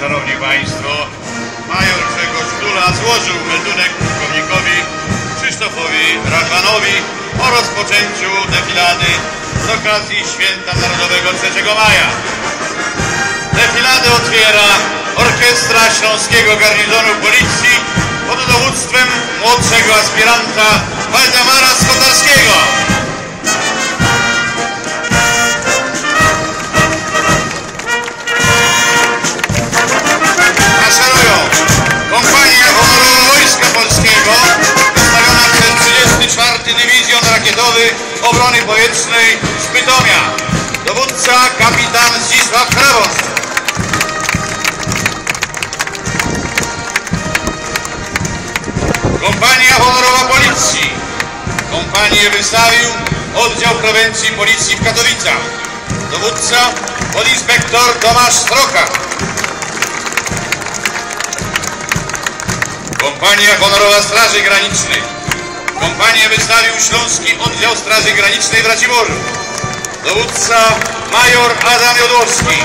Szanowni Państwo, major Grzegorz Kula złożył meldunek pułkownikowi Krzysztofowi Radwanowi o rozpoczęciu defilady z okazji Święta Narodowego 3 maja. Defiladę otwiera Orkiestra Śląskiego Garnizonu Policji pod dowództwem młodszego aspiranta Waldemara Skotarskiego. Bytomia. Dowódca kapitan Zdzisław Krawos. Kompania Honorowa Policji. Kompanię wystawił Oddział Prewencji Policji w Katowicach. Dowódca podinspektor Tomasz Stroka. Kompania Honorowa Straży Granicznej. Kompanię wystawił Śląski Oddział Straży Granicznej w Raciborzu. Dowódca major Adam Jodłowski.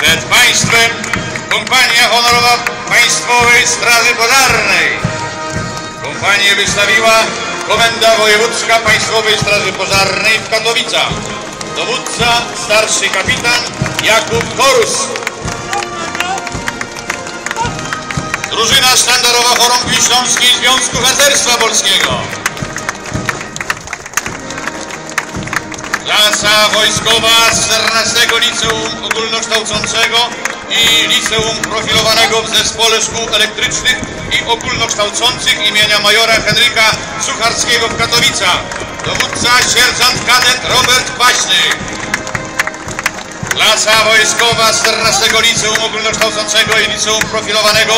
Przed państwem Kompania Honorowa Państwowej Straży Pożarnej. Kompanię wystawiła Komenda Wojewódzka Państwowej Straży Pożarnej w Katowicach. Dowódca starszy kapitan Jakub Korus. Drużyna sztandarowa Chorągwi Śląskiej Związku Harcerstwa Polskiego. Klasa wojskowa z 14 Liceum Ogólnokształcącego i Liceum Profilowanego w Zespole Szkół Elektrycznych i Ogólnokształcących imienia majora Henryka Sucharskiego w Katowicach. Dowódca sierżant kadet Robert Kwaśny. Klasa wojskowa z 14 Liceum Ogólnokształcącego i Liceum Profilowanego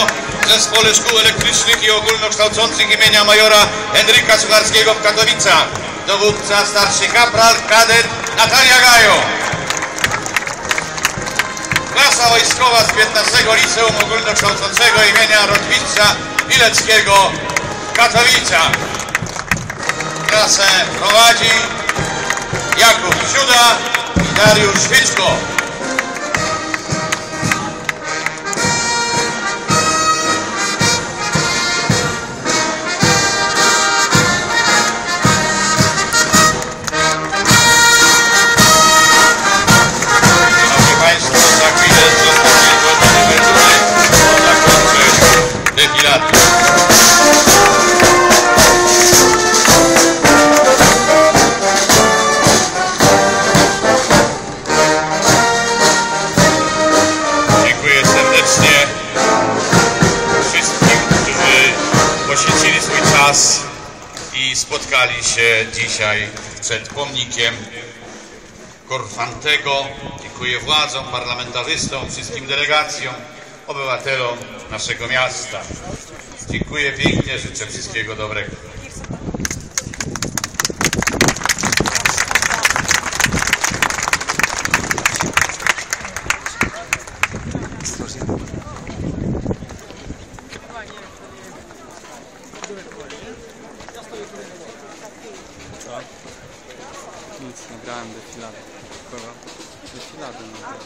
w Zespole Szkół Elektrycznych i Ogólnokształcących imienia majora Henryka Sucharskiego w Katowicach. Dowódca starszy kapral kadet Natalia Gajo. Klasa wojskowa z 15 Liceum Ogólnokształcącego imienia Rotmistrza Bileckiego w Katowicach. Klasę prowadzi Jakub Siuda i Dariusz Świeczko. I spotkali się dzisiaj przed pomnikiem Korfantego. Dziękuję władzom, parlamentarzystom, wszystkim delegacjom, obywatelom naszego miasta. Dziękuję pięknie, życzę wszystkiego dobrego. nagrałem defiladę. Kurwa, defiladę nagrałem.